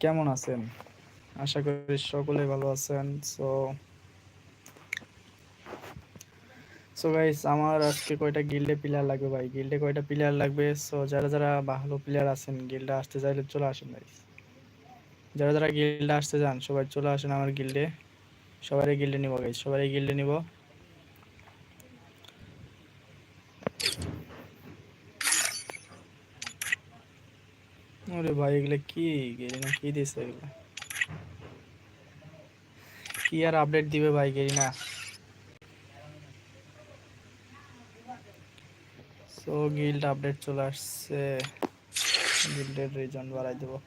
কেমন আছেন? আশা করি সকলে ভালো আছেন। সো সো গাইস আমার আজকে কয়টা গিল্ডে প্লেয়ার লাগবে ভাই? গিল্ডে কয়টা প্লেয়ার লাগবে? সো যারা যারা ভালো প্লেয়ার আছেন গিল্ডে আসতে চাইলে চলে আসেন ভাই যারা যারা গিল্ডে আসতে চান, সবাই চলে আসেন আমার গিল্ডে সবারই গিল্ডে নিব গাইস সবারই গিল্ডে নিব ওরে ভাই, এগুলা কি? গেরিনা কি দিছে এগুলা? কি আর আপডেট দিবে ভাই গেরিনা? সো গিল্ড আপডেট চলে আসছে। গিল্ডের রিজন বাড়াই দেবো।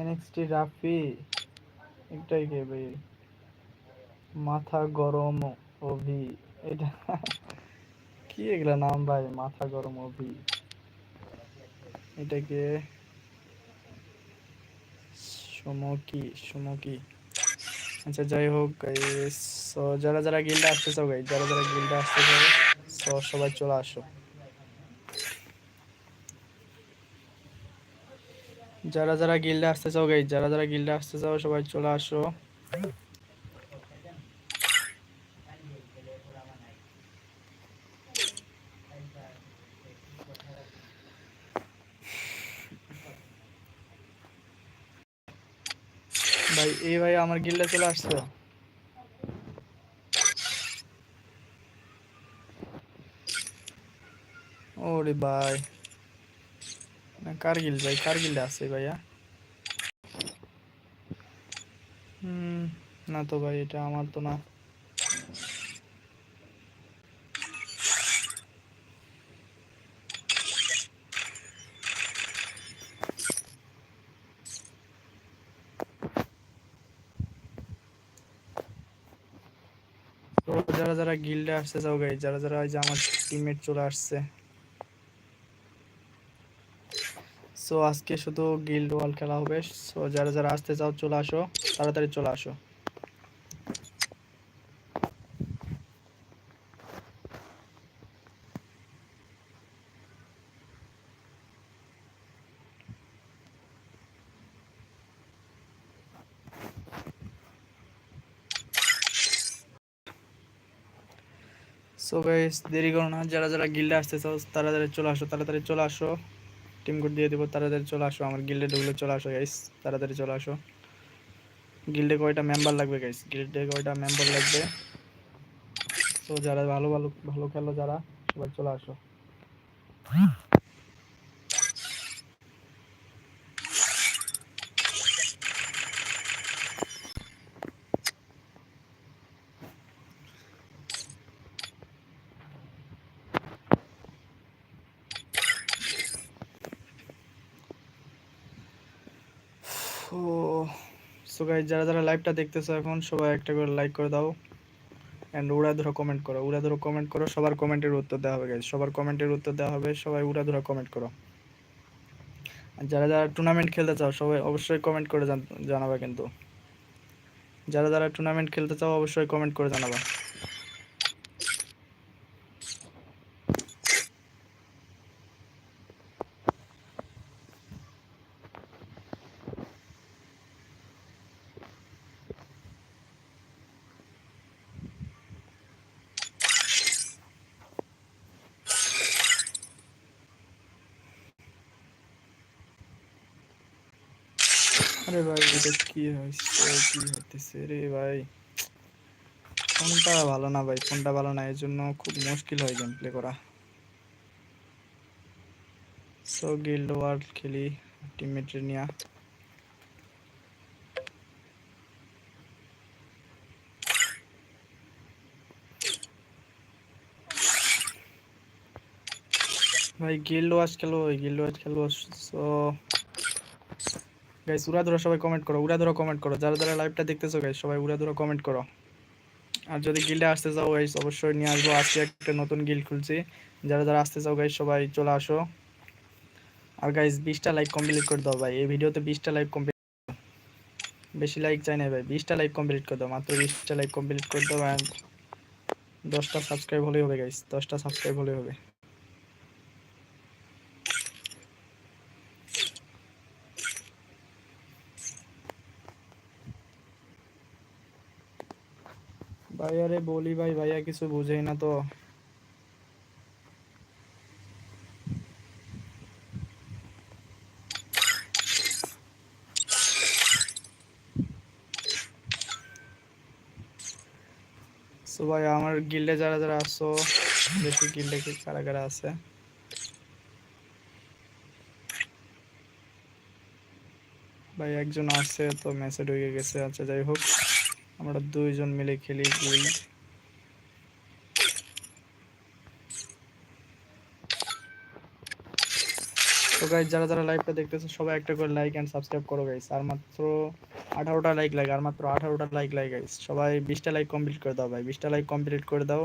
এনএক্সটি রাফি এটাই কে ভাই? মাথা গরম অভি। এটা কি এগুলা নাম ভাই? মাথা গরম অভি। এটাকে সমকি সমকি। আচ্ছা যাই হোক যারা যারা গিল্ডে আসতে চাও যারা যারা গিল্ডে আসতে চাও সবাই চলে আসো। যারা যারা গিল্ডে আসতে চাও গাই যারা যারা গিল্ডে আসতে চাও, সবাই চলে আসো। ভাই, এই ভাই আমার গিল্ডে চলে আসছে। ওরে ভাই। না কার গিল্ড ভাই কার আছে ভাইয়া হুম না তো ভাই এটা আমার তো না যারা যারা গিল্ডে আসতে চাও গাই যারা যারা এই যে আমার টিমমেট চলে আসছে সো আজকে শুধু গিল্ড ওয়াল খেলা হবে। সো যারা যারা আসতে চাও, চলে আসো। তাড়াতাড়ি চলে আসো। সো গাইস দেরি করো না। যারা যারা গিল্ডে আসতে চাও, তাড়াতাড়ি চলে আসো, তাড়াতাড়ি চলে আসো। টিম কোড দিয়ে দেবো, তাড়াতাড়ি চলে আসো, আমার গিল্ডে ঢুকলে চলে আসো গাইস তাড়াতাড়ি চলে আসো। গিল্ডে কয়টা মেম্বার লাগবে গাইস গিল্ডে কয়টা মেম্বার লাগবে? তো যারা ভালো ভালো ভালো খেলো যারা, সবাই চলে আসো ও সো গাইস যারা যারা লাইভটা দেখতেছো এখন, সবাই একটা করে লাইক করে দাও। অ্যান্ড উড়া ধরো কমেন্ট করো। উড়া ধরো কমেন্ট করো, সবার কমেন্টের উত্তর দেওয়া হবে গাইজ সবার কমেন্টের উত্তর দেওয়া হবে, সবাই উড়া ধরো কমেন্ট করো। যারা যারা টুর্নামেন্ট খেলতে চাও, সবাই অবশ্যই কমেন্ট করে জান- জানাবে কিন্তু। যারা যারা টুর্নামেন্ট খেলতে চাও, অবশ্যই কমেন্ট করে জানাবা আরে ভাই এটা কি হয়েছে কি হতেছে রে ভাই। ফোনটা ভালো না ভাই, ফোনটা ভালো না এর জন্য খুব মুশকিল হয় গেম প্লে করা। সো গিল্ড ওয়ার্ল্ড খেলি টিমমেটের নিয়ে। ভাই গিল্ড ওয়াচ খেলো গিল্ড ওয়াচ খেলো সো গাইস উড়া ধরো সবাই কমেন্ট করো উড়া ধরো কমেন্ট করো। যারা যারা লাইভটা দেখতেছো গাইস সবাই উড়া ধরো কমেন্ট করো। আর যদি গিল্ডে আসতে চাও গাইস অবশ্যই নিয়ে আসব। আজকে একটা নতুন গিল্ড খুলছি। যারা যারা আসতে চাও গাইস সবাই চলে আসো। আর গাইস বিশটা লাইক কমপ্লিট করে দাও ভাই। এই ভিডিওতে বিশটা লাইক কমপ্লিট বেশি লাইক চাই না ভাই। বিশটা লাইক কমপ্লিট করে দাও, মাত্র বিশটা লাইক কমপ্লিট করে দাও অ্যান্ড দশটা সাবস্ক্রাইব হলেই হবে গাইস দশটা সাবস্ক্রাইব হলেই হবে। ভাইয়ারে বলি ভাই ভাইয়া কিছু বুঝেই না তো সো ভাই আমার গিল্ডে যারা যারা আসছো দেখি গিল্ডে কি কারা কারা আছে ভাই একজন আছে তো মেসেজ হয়ে গেছে আচ্ছা যাই হোক আমরা দুইজন মিলে খেলি গিল্ড তো গাইজ যারা যারা লাইভটা দেখতেছো সবাই একটা করে লাইক এন্ড সাবস্ক্রাইব করো গাইস আর মাত্র আঠারোটা লাইক লাগে, আর মাত্র আঠারোটা লাইক লাগে গাইস সবাই বিশটা লাইক কমপ্লিট করে দাও ভাই, বিশটা লাইক কমপ্লিট করে দাও।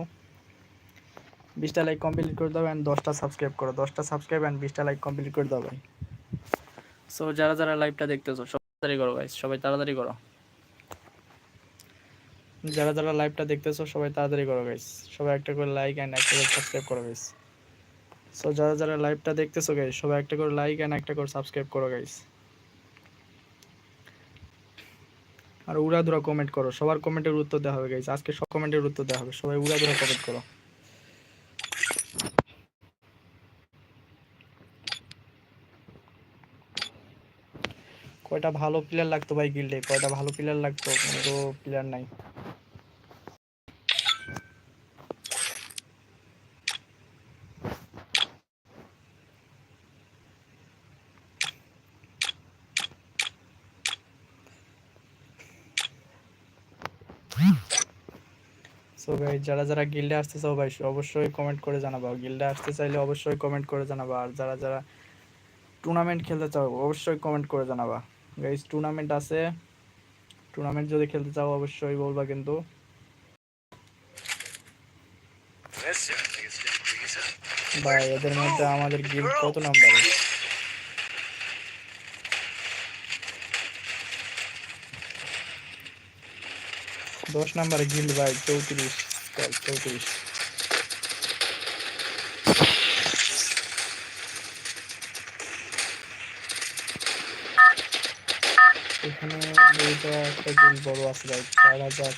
বিশটা লাইক কমপ্লিট করে দাও অ্যান্ড দশটা সাবস্ক্রাইব করো। দশটা সাবস্ক্রাইব অ্যান্ড বিশটা লাইক কমপ্লিট করে দাও ভাই। সো যারা যারা লাইভটা দেখতেছো, সব তাড়াতাড়ি করো গাইস সবাই তাড়াতাড়ি করো। যারা যারা লাইভটা দেখতেছো, সবাই তাড়াতাড়ি করো গাইস সবাই একটা করে লাইক অ্যান্ড একটা করে সাবস্ক্রাইব করো গাইস সো যারা যারা লাইভটা দেখতেছো গাইস সবাই একটা করে লাইক এন্ড একটা করে সাবস্ক্রাইব করো গাইস আর উড়াধুরা কমেন্ট করো। সবার কমেন্টের উত্তর দেওয়া হবে গাইস আজকে সব কমেন্টের উত্তর দেওয়া হবে। সবাই উড়াধুরা কমেন্ট করো। কয়টা ভালো প্লেয়ার লাগতো ভাই গিল্ডে কয়টা ভালো প্লেয়ার লাগতো? কিন্তু প্লেয়ার নাই। ভাই যারা যারা গিল্ডে আসতে চাও ভাই, অবশ্যই কমেন্ট করে জানাবা। গিল্ডে আসতে চাইলে অবশ্যই কমেন্ট করে জানাবা। আর যারা যারা টুর্নামেন্ট খেলতে চাও, অবশ্যই কমেন্ট করে জানাবা। গাইস টুর্নামেন্ট আছে। টুর্নামেন্ট যদি খেলতে চাও, অবশ্যই বলবা কিন্তু। ভাই, এদের মধ্যে আমাদের গিল্ড কত নাম্বারে দশ নাম্বারে গিল্ড ভাই, চৌত্রিশ। চৌত্রিশ। এখানে দুইটা একটা গিল্ড বড় আছে ভাই চার হাজার।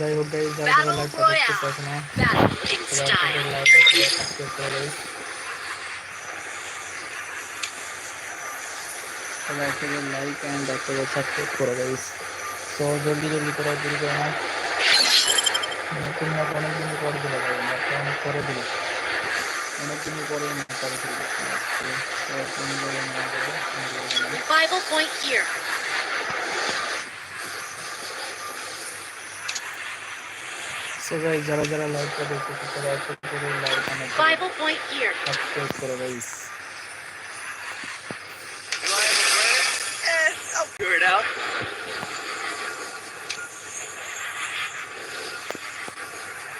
যাই হোক গাইজ যারা যারা এখনও সবাই একটা লাইক সাবস্ক্রাইব করে guys। সবাই একটা লাইক এন্ড একটা সাবস্ক্রাইব করো গাইস তো জলদি জলদি করে দেরি করো না। তুমি পরে দিলে ভাই অনেক পরে দিলে অনেক দিন পরে না পরে দিলে তো তুমি বলো না বলো, তুমি বলো না। Revival point here. So guys, যারা যারা লাইভটা দেখতেছে তারা একটা করে like and Revival point here. Subscribe করো গাইস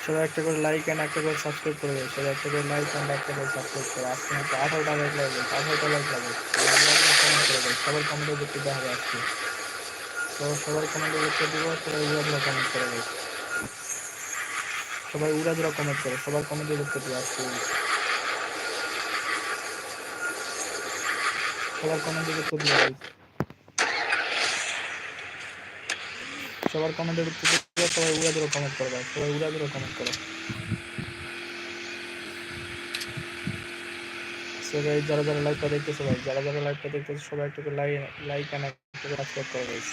সবাই একটা করে লাইক এন্ড একটা করে সাবস্ক্রাইব করে দেয় সবাই একটা করে লাইক অ্যান্ড একটা করে সাবস্ক্রাইব করে। আজকে হয়তো আঠারোটা লাইক লাগবে, আঠারোটা লাইক লাগবে। কমেন্ট করে দেয় সবার কমেন্টে দেখতে দেওয়া হবে আজকে। তো সবার কমেন্টে দেখতে দিব, সবাই উড়াধুরা কমেন্ট করে দেয় সবাই উড়াধুরা কমেন্ট করে। সবার কমেন্টে দেখতে দিব আজকে। সবার কমেন্টে দেখতে দিব। সবার কমেন্টের উত্তর দিতে সবাই উড়া ধরে কমেন্ট করবে সবাই উড়া ধরে কমেন্ট করো। সো গাইস যারা যারা লাইভটা দেখতেছে ভাই যারা যারা লাইভটা দেখতেছে, সবাই একটু লাইক লাইক এন্ড একটু সাবস্ক্রাইব করো গাইস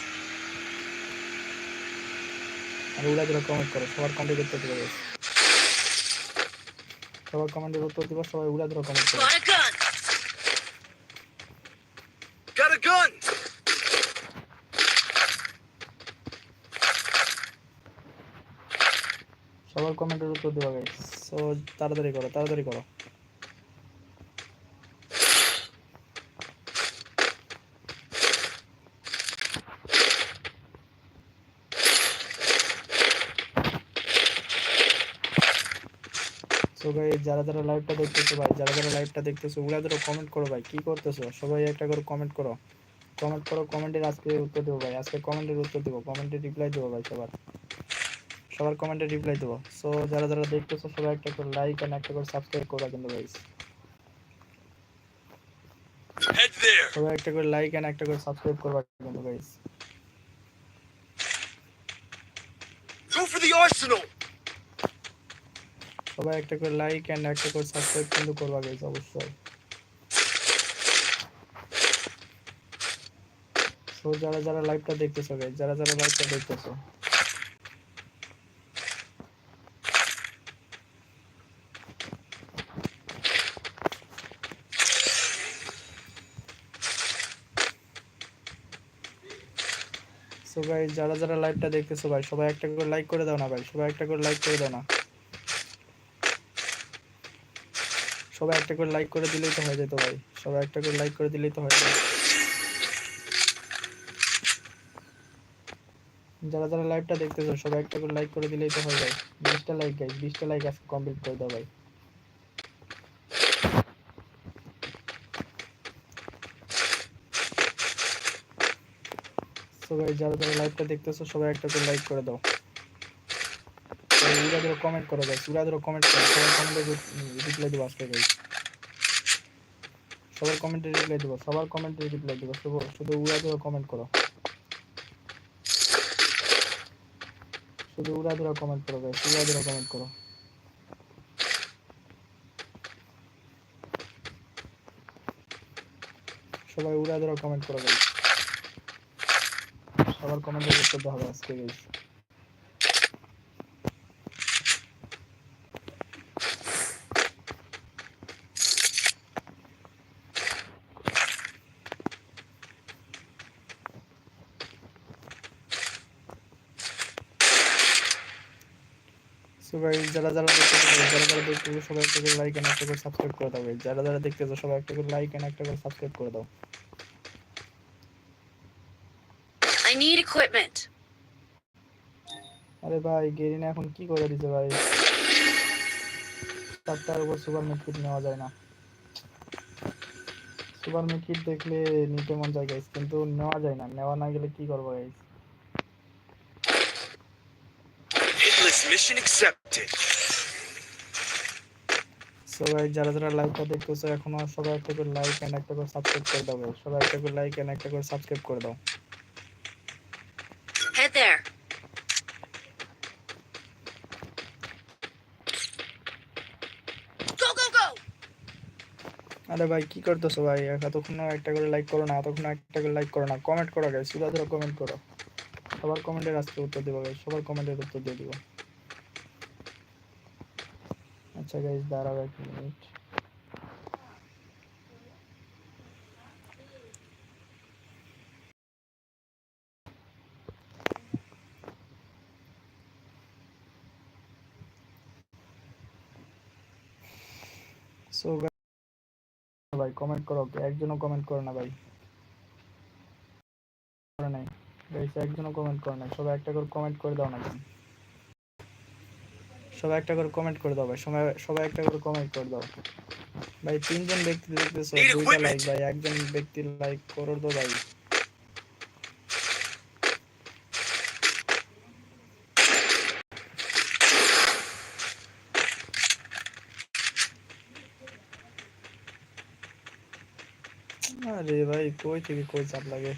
আর উড়া ধরে কমেন্ট করো, সবার কমেন্ট করতে দিবে সবার কমেন্টের উত্তর দিব, সবাই উড়া ধরে কমেন্ট করো উত্তর দেওয়া গাইস সো তাড়াতাড়ি করো তাড়াতাড়ি করো। ভাই যারা যারা লাইভটা দেখতেছো ভাই, যারা যারা লাইভটা দেখতেছো ওরা ধরো কমেন্ট করো ভাই, কি করতেছো? সবাই একটা করে কমেন্ট করো। কমেন্ট করো কমেন্টের আজকে উত্তর দেবো ভাই, আজকে কমেন্টের উত্তর দেবো কমেন্টের রিপ্লাই দেবো ভাই সবার। সবার কমেন্টে রিপ্লাই দেবো। সো যারা যারা দেখতেছো সবাই একটা করে লাইক আর একটা করে সাবস্ক্রাইব করবা কিন্তু there. সবাই একটা করে লাইক এন্ড একটা করে সাবস্ক্রাইব করবা কিন্তু guys Go for the arsenal. সবাই একটা করে লাইক এন্ড একটা করে সাবস্ক্রাইব কিন্তু করবা গাইস অবশ্যই। সো যারা যারা লাইভটা দেখতেছো গাইস যারা যারা লাইভটা দেখতেছো। গাইস যারা যারা লাইভটা দেখতেছো ভাই, সবাই একটা করে লাইক করে দাও না ভাই, সবাই একটা করে লাইক করে দাও না। সবাই একটা করে লাইক করে দিলেই তো হয়ে যেত ভাই, সবাই একটা করে লাইক করে দিলেই তো হয়ে যায়। যারা যারা লাইভটা দেখতেছো, সবাই একটা করে লাইক করে দিলেই তো হয়ে যায়। বিশটা লাইক গাইস বিশটা লাইক আজকে কমপ্লিট করে দাও ভাই। সো গাইস যারা যারা লাইভটা দেখতেছো, সবাই একটা করে লাইক করে দাও। উড়া ধরো কমেন্ট করো গাইস উড়া ধরো কমেন্ট করো। সবার কমেন্টে রিপ্লাই দেবো আজকে গাইস সবার কমেন্টে রিপ্লাই দেবো, সবার কমেন্টে রিপ্লাই দেবো। শুধু শুধু উড়া কমেন্ট করো। শুধু উড়া কমেন্ট করো গাইস উড়া কমেন্ট করো। সবাই উড়া ধরো কমেন্ট করো গাইস সবার কমেন্টে দেওয়া হবে আজকে গাইস যারা যারা দেখতেছো সবাই একটা করে লাইক একটা করে দাও যারা যারা সবাই একটা করে লাইক এন্ড একটা করে সাবস্ক্রাইব করে দাও। Equipment. আরে ভাই গেরিনা এখন কি করে দিছে ভাই চারটার উপর সুপার মিটকিট নেওয়া যায় না সুপার মিটকিট দেখলে নিতে মন যায় গাইস কিন্তু নেওয়া যায় না নেওয়া না গেলে কি করব guys Hitless mission accepted. So guys যারা যারা লাইভটা দেখতেছো এখনও সবাই একটা করে লাইক এন্ড একটা করে সাবস্ক্রাইব করে দাও। সবাই একটা করে লাইক এন্ড একটা করে সাবস্ক্রাইব করে দাও Head there. Go, go, go! আরে ভাই, কি করতেছো ভাই? এতক্ষণ একটা করে লাইক করো না, এতক্ষণ একটা করে লাইক করো না। কমেন্ট করো গাই সুদা ধরো কমেন্ট করো। সবার কমেন্টের আজকে উত্তর দেবো গাই সবার কমেন্টের উত্তর দিয়ে দিব। আচ্ছা গাইস দাঁড়াও এক মিনিট সো ভাই কমেন্ট করো একজনও কমেন্ট করো না ভাই। করে নাই। গাইস একজনও কমেন্ট করে নাই। সবাই একটা করে কমেন্ট করে দাও না সবাই একটা করে কমেন্ট করে দাও ভাই। সবাই সবাই একটা করে কমেন্ট করে দাও। ভাই তিনজন ব্যক্তি দেখতেছো দুইটা লাইক ভাই। একজন ব্যক্তির লাইক করো তো ভাই। আরে ভাই, কই থেকে কই চাপ লাগে?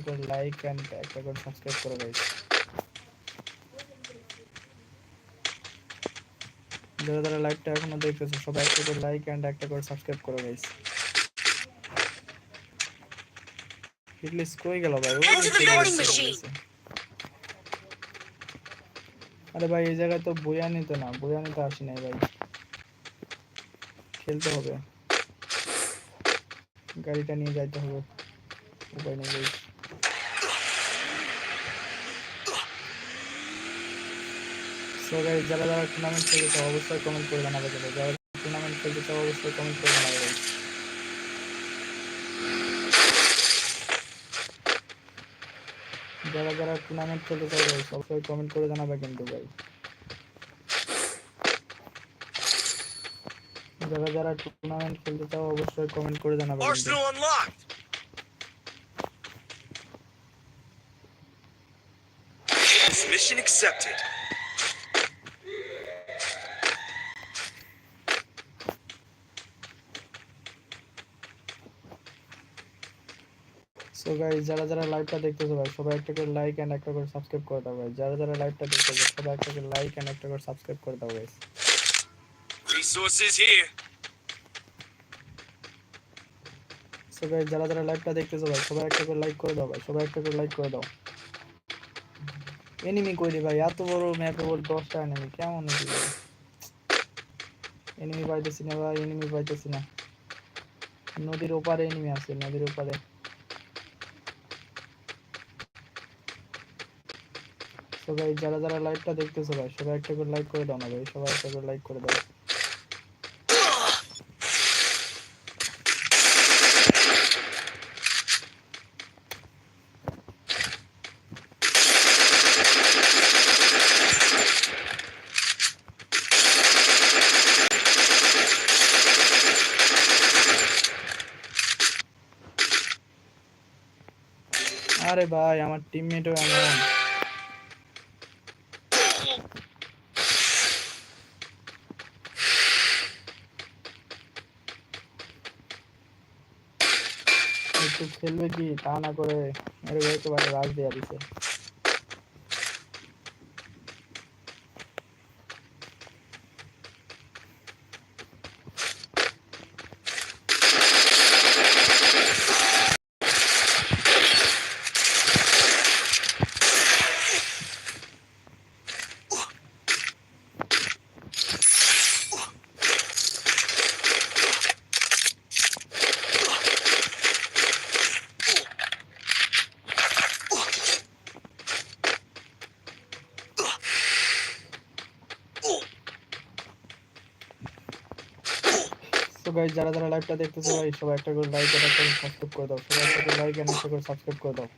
করে লাইক এন্ড একটা করে সাবস্ক্রাইব করে যারা যারা এখনও দেখতেছো, সবাই একটা করে লাইক এন্ড একটা করে সাবস্ক্রাইব করো গাইস হিটলিস্ট কই গেল ভাই। আরে ভাই এই জায়গায় তো বইয়া নিতে না বইয়া নিতে আসি নাই ভাই। খেলতে হবে। গাড়িটা নিয়ে যাইতে হবে। উপায় নেই ভাই। সো গাইস যারা যারা টুর্নামেন্ট খেলতে চাও অবশ্যই কমেন্ট করে জানাবে। যারা টুর্নামেন্ট খেলতে চাও অবশ্যই কমেন্ট করে জানাবে। যারা যারা টুর্নামেন্ট খেলতে চাই ভাই সবসময় কমেন্ট করে জানাবে কিন্তু ভাই। যারা যারা টুর্নামেন্ট খেলতে চাও অবশ্যই কমেন্ট করে জানাবে mission accepted. সো গাইস যারা যারা লাইভটা দেখতেছো ভাই সবাই একটা করে লাইক এন্ড একটা করে সাবস্ক্রাইব করে দাও ভাই যারা যারা লাইভটা দেখতেছো সবাই একটা করে লাইক এন্ড একটা করে সাবস্ক্রাইব করে দাও guys Resources here. So guys যারা যারা লাইভটা দেখতেছো ভাই সবাই একটা করে লাইক করে দাও ভাই সবাই একটা করে লাইক করে দাও। এনিমি কইলি ভাই এত বড় ম্যাপে বল 10টা এনিমি কেমন এগুলো এনিমি পাইতেছি না ভাই এনিমি পাইতেছি না। নদীর ওপারে এনিমি আছে নদীর ওপারে। সো গাইস যারা যারা লাইভটা দেখতেছো ভাই, সবাই একটা করে লাইক করে দাও না ভাই, সবাই একটা করে লাইক করে দাও। আরে ভাই, আমার টিমমেটও এমন। খেলবে কি? তা না করে মেরে একেবারে রাজ দেয়া দিছে তো গাইস যারা যারা লাইভটা দেখতেছো ভাই, সবাই একটা করে লাইক একটা করে সাবস্ক্রাইব করে দাও। সবাই একটা করে লাইক এন্ড একটা করে সাবস্ক্রাইব করে দাও।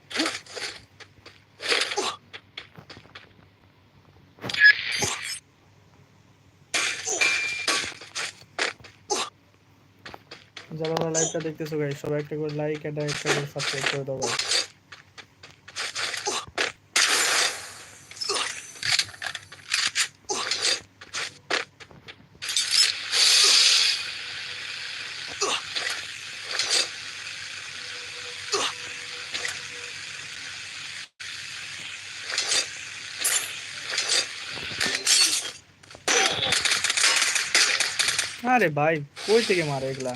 যারা লাইভটা দেখতেছো গাইস সবাই একটা করে লাইক এন্ড একটা করে সাবস্ক্রাইব করে দাও আরে ভাই, কই থেকে মারে এগুলা?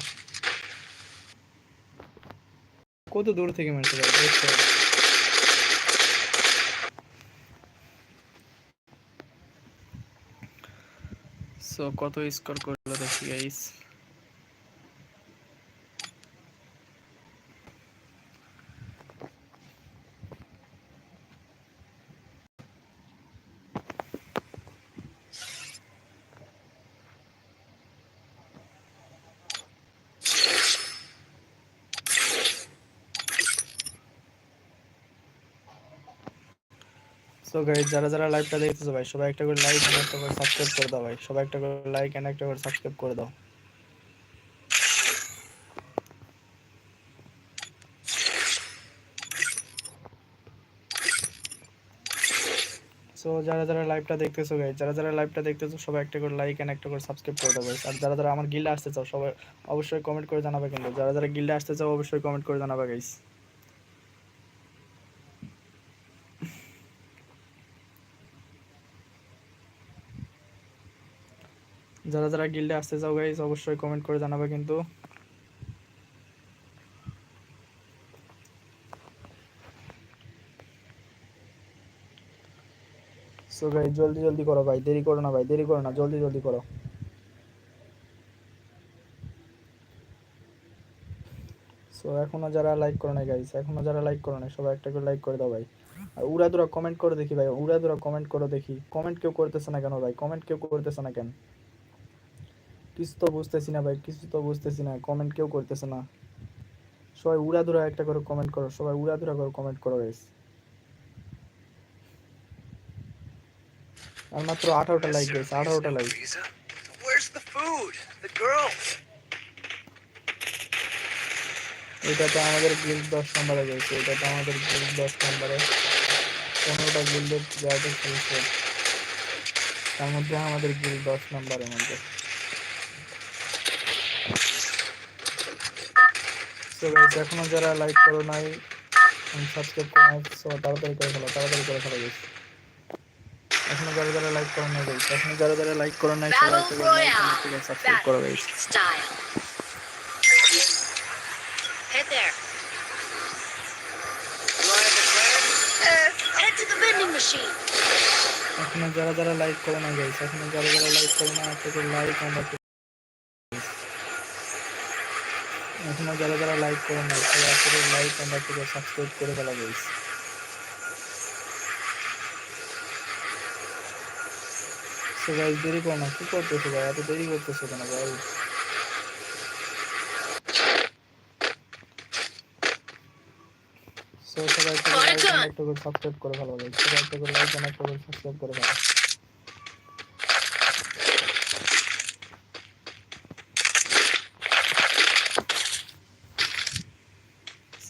কত দূর থেকে মারছে সো কত স্কোর করল দেখি গাইস সো গাইস যারা যারা লাইভটা দেখতেছো ভাই, সবাই একটা করে লাইক এন্ড একটা করে সাবস্ক্রাইব করে দাও ভাই। সবাই একটা করে লাইক এন্ড একটা করে সাবস্ক্রাইব করে দাও। সো যারা যারা লাইভটা দেখতেছো গাইস যারা যারা লাইভটা দেখতেছো, সবাই একটা করে লাইক এন্ড একটা করে সাবস্ক্রাইব করে দাও। আর যারা যারা আমার গিল্ডে আসতে চাও, সবাই অবশ্যই কমেন্ট করে জানাবে কিন্তু। যারা যারা গিল্ডে আসতে চাও, অবশ্যই কমেন্ট করে জানাবে গাইস যারা যারা গিল্ডে আসতে চাও গাইস অবশ্যই কমেন্ট করে জানাবে কিন্তু। সো গাইস জলদি জলদি করো ভাই, দেরি করো না ভাই, দেরি করো না, জলদি জলদি করো। সো এখনও যারা লাইক করো না গাইস এখনও যারা লাইক করো না সবাই একটা করে লাইক করে দাও ভাই। আর উড়াদুরা কমেন্ট করে দেখি ভাই, উড়াদুরা কমেন্ট করো দেখি। কমেন্ট কেউ করতেছে না কেন ভাই? কমেন্ট কেউ করতেছে না কেন? কিছু তো বুঝতেছি না ভাই কিছু তো বুঝতেছি না কমেন্ট কেউ করতেছে না সবাই উড়াধুরা একটা করে কমেন্ট করো সবাই উড়াধুরা করে কমেন্ট করো গাইস আর মাত্র আঠারোটা লাইক গাইস আঠারোটা like Visa? Where's the food? The girl? এটাতে আমাদের গিল্ড দশ নম্বরে গেছে এটাতে আমাদের গিল্ড দশ নম্বরে পনেরোটা গিল্ডের জায়গা খেলছে তার মধ্যে আমাদের গিল্ড দশ নম্বরের মধ্যে তো গাইস এখনও যারা লাইক করো নাই সাবস্ক্রাইব করো নাই সো তাড়াতাড়ি করে ফেলো তাড়াতাড়ি করে ফেলো গাইস এখনও যারা যারা লাইক করো নাই গাইস এখনও যারা যারা লাইক করো নাই সবাই সাবস্ক্রাইব করো guys Head there. Uh, head to the vending machine. এখনও যারা যারা লাইক করে না গাইস এখনও যারা যারা লাইক করে না একটা লাইক আমরা এখনও যারা যারা লাইক করে না সবাই করে লাইক আমরা করে সাবস্ক্রাইব করে ফেলা গাইস সো গাইস দেরি করো না, কি করতেছো ভাই? এত দেরি করতেছো কেন ভাই? সো সবাই একটা করে সাবস্ক্রাইব করে ফেলা গাইস সবাই একটা করে লাইক একটা করে সাবস্ক্রাইব করে ফেলা।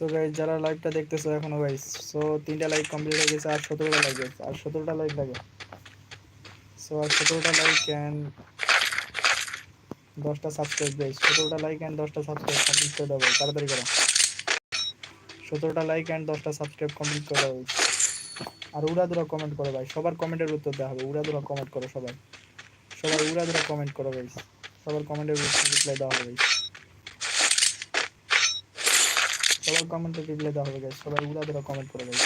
সো গাইস যারা লাইভটা দেখতেছো এখনও গাইস সো তিনটা লাইক কমপ্লিট হয়ে গেছে, আর সতেরোটা লাইক গেছে আর সতেরোটা লাইক লাগে। সো আর সতেরোটা লাইক অ্যান্ড দশটা সাবস্ক্রাইব গাইস সতেরোটা লাইক অ্যান্ড দশটা সাবস্ক্রাইব কমপ্লিট করে দেবো তাড়াতাড়ি করো। সতেরোটা লাইক অ্যান্ড দশটা সাবস্ক্রাইব কমপ্লিট করে দেবো আর উড়াদুরা কমেন্ট করো ভাই, সবার কমেন্টের উত্তর দেওয়া হবে, উড়াদুরা কমেন্ট করো সবাই। সবাই উড়াদুরা কমেন্ট করো গাইস সবার কমেন্টের রিপ্লাই দেওয়া হবে। গাইস সবার কমেন্টে রিপ্লাই দেওয়া হবে গাইস সবাই উড়া ধরা কমেন্ট করে গাইস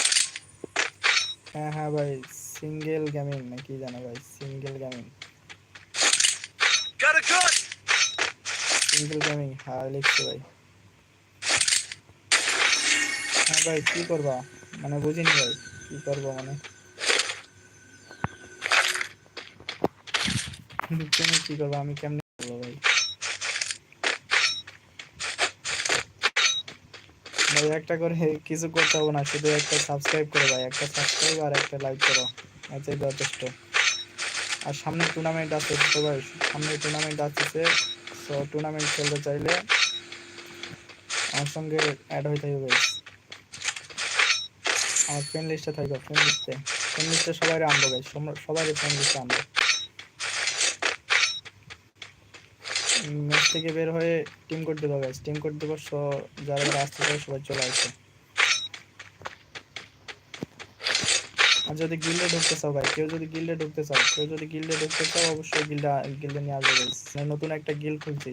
হ্যাঁ হ্যাঁ ভাই সিঙ্গেল গেমিং নাকি জানো ভাই সিঙ্গেল গেমিং! সিঙ্গেল গেমিং হ্যাঁ লিখছে ভাই। হ্যাঁ ভাই কি করবা? মানে বুঝিনি ভাই কি করব মানে? তুমি কি করবা? আমি কেমনে করব ভাই ভাই একটা করে কিছু করতে হবে না, শুধু একটা সাবস্ক্রাইব করো ভাই, একটা সাবস্ক্রাইব আর একটা লাইক করো, এটাই যথেষ্ট। আর সামনে টুর্নামেন্ট আছে তো ভাই সামনে টুর্নামেন্ট আছে তো টুর্নামেন্ট খেলতে চাইলে আমার সঙ্গে অ্যাড হইতে হবে। আমার ফ্রেন্ড লিস্টে থাকবে ফ্রেন্ড লিস্টে ফ্রেন্ড লিস্টে সবাই আনব গাই সবাই ফ্রেন্ড লিস্টে আনব। থেকে বের হয়ে টিম কোড দেবো গাইস টিম কোড দেবো যারা যারা আসতে পারে সবাই চলে আসবে। আর যদি গিল্ডে ঢুকতে চাও ভাই কেউ যদি গিল্ডে ঢুকতে চাও, কেউ যদি গিল্ডে ঢুকতে চাও, অবশ্যই গিল্ডে গিল্ডে নিয়ে আসবে গাইস নতুন একটা গিল্ড খুলছি।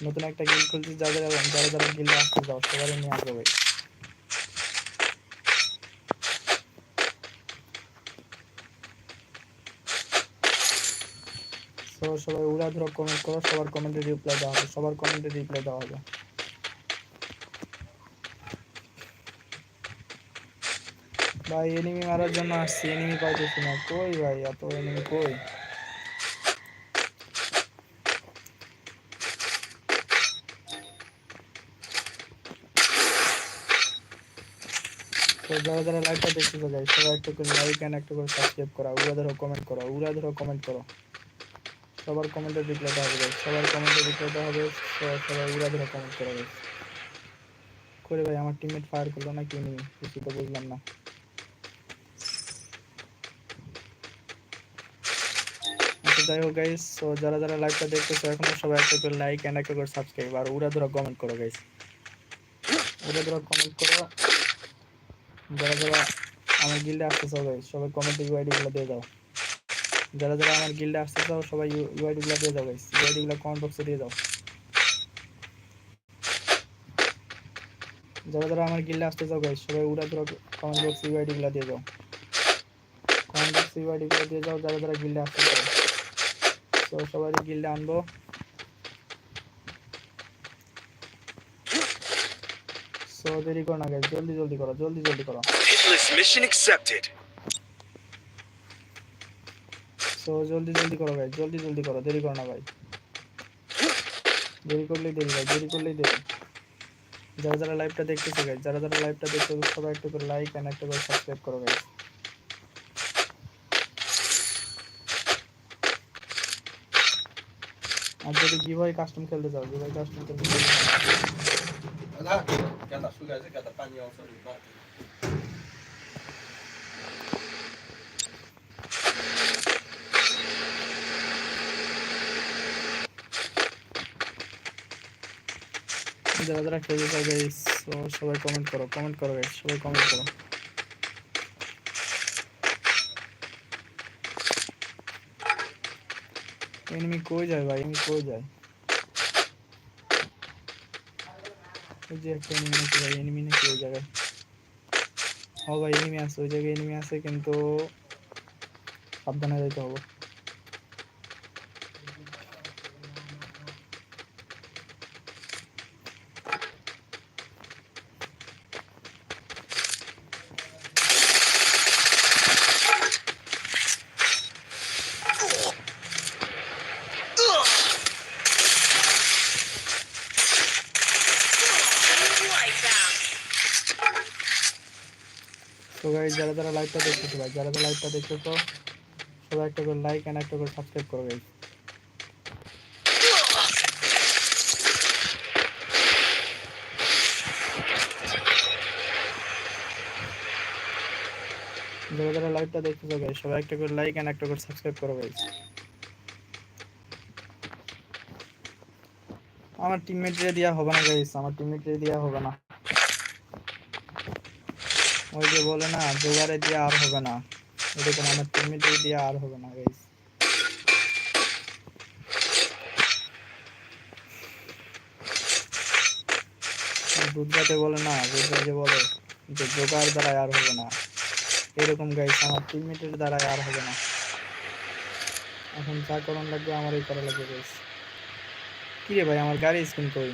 নতুন একটা গিল্ড খুলছি, যাদের যারা যারা গিল্ডে আসতে চাও সবাই নিয়ে আসবে ভাই তো সবাই উড়াধুরা কমেন্ট করো, সবার কমেন্টে রিপ্লাই দেওয়া হবে, সবার কমেন্টে রিপ্লাই দেওয়া হবে। ভাই এনিমি মারার জন্য আসছি এনিমি পাইতেছি না। কই ভাই, এত এনিমি কই? তো যারা যারা লাইভটা দেখতেছো গাইস সবাই একটা লাইক এন্ড একটা করে সাবস্ক্রাইব করো উড়াধুরা কমেন্ট করো উড়াধুরা কমেন্ট করো। সবার কমেন্টে রিপ্লাই দেওয়া হবে। সবার কমেন্টে রিপ্লাই দেওয়া হবে, সবাই উড়া ধরে কমেন্ট করে guys। করে ভাই, আমার টিমমেট ফায়ার করল না কি নিয়ে? কিছু তো বুঝলাম না। আচ্ছা যাই হোক গাইস তো যারা যারা লাইভটা দেখতেছো, এখনও সবাই একটা করে লাইক এন্ড একটা করে সাবস্ক্রাইব আর উড়া ধরে কমেন্ট করো গাইস উড়া ধরে কমেন্ট করো। যারা যারা আমার গিল্ডে আসতে চাও গাইস সবাই কমেন্টে ইউআইডি গুলো দিয়ে দাও। যারা যারা আমার গিল্ডে আসতে চাও সবাই ইউআইডি গুলো দিয়ে দাও গাইস ইউআইডি গুলো কমেন্ট বক্সে দিয়ে দাও। যারা যারা আমার গিল্ডে আসতে চাও গাইস সবাই উড়া ধরো কমেন্ট বক্সে ইউআইডি গুলো দিয়ে দাও। কমেন্ট বক্সে ইউআইডি গুলো দিয়ে দাও, যারা যারা গিল্ডে আসতে চাও। তো সবাই গিল্ডে আনব। সো দেরি করো না গাইস জলদি জলদি করো, জলদি জলদি করো। Hitless mission accepted. সো জলদি জলদি করো ভাই, জলদি জলদি করো, দেরি করো না ভাই। দেরি করলেই দেরি ভাই, দেরি করলেই দেরি। যারা যারা লাইভটা দেখতেছে গাইজ যারা যারা লাইভটা দেখতেছে সবাই একটু করে লাইক এন্ড একটা করে সাবস্ক্রাইব করো গাইজ আর যদি গিভাই কাস্টম খেলতে চাও গিভাই কাস্টম খেলতে চাও। যারা যারা খেলতে চাও গাইজ সবাই কমেন্ট করো কমেন্ট করো সবাই কমেন্ট করো। এনিমি কই যায় ভাই? এনিমি কই যায়? ওই যে একটা এনিমি আছে ভাই এনিমি নাকি ওই জায়গায় ও ভাই এনিমি আছে, ওই জায়গায় এনিমি আছে, কিন্তু সাবধানে যাইতে হবে Lights out. তো গাইজ যারা যারা লাইভটা দেখতেছো ভাই, যারা যারা লাইভটা দেখতেছো, সবাই একটা করে লাইক এন্ড একটা করে সাবস্ক্রাইব করো গাইজ যারা যারা লাইভটা দেখতেছো গাইজ সবাই একটা করে লাইক এন্ড একটা করে সাবস্ক্রাইব করো গাইজ আমার টিমমেটরে দেওয়া হবে না গাইজ আমার টিমমেটরে দেওয়া হবে না। ওই যে বলে না, জোগাড়ে দিয়ে আর হবে না। এরকম আমার টিমমেটে দিয়ে আর হবে না গাইস দুধগাতে বলে না যে বলে যে জোগাড় দ্বারা আর হবে না। এরকম গাইস আমার টিমমেটের দ্বারা আর হবে না। এখন যা করণ লাগবে, আমারই করা লাগবে গাইস কি রে ভাই, আমার গাড়ি স্কিন কই?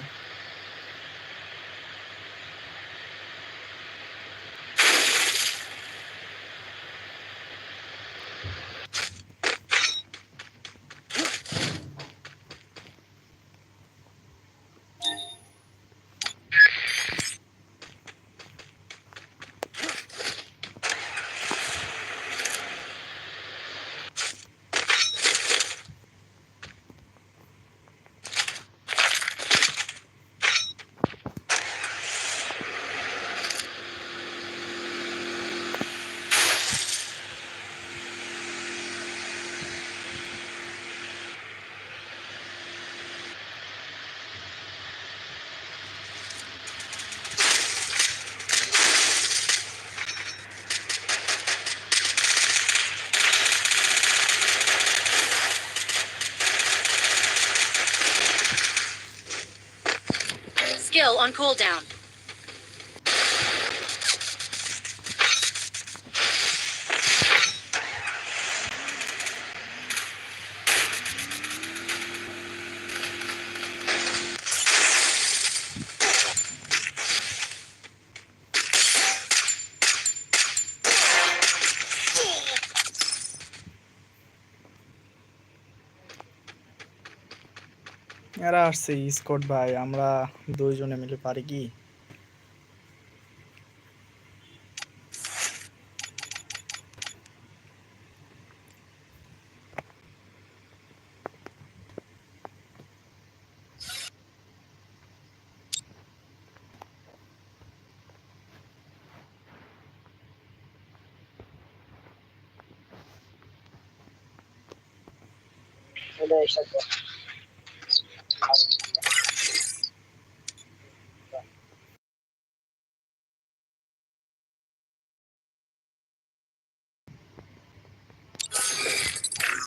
Cooldown. এরা আসছে স্কট ভাই আমরা দুইজনে মিলে পারি কি?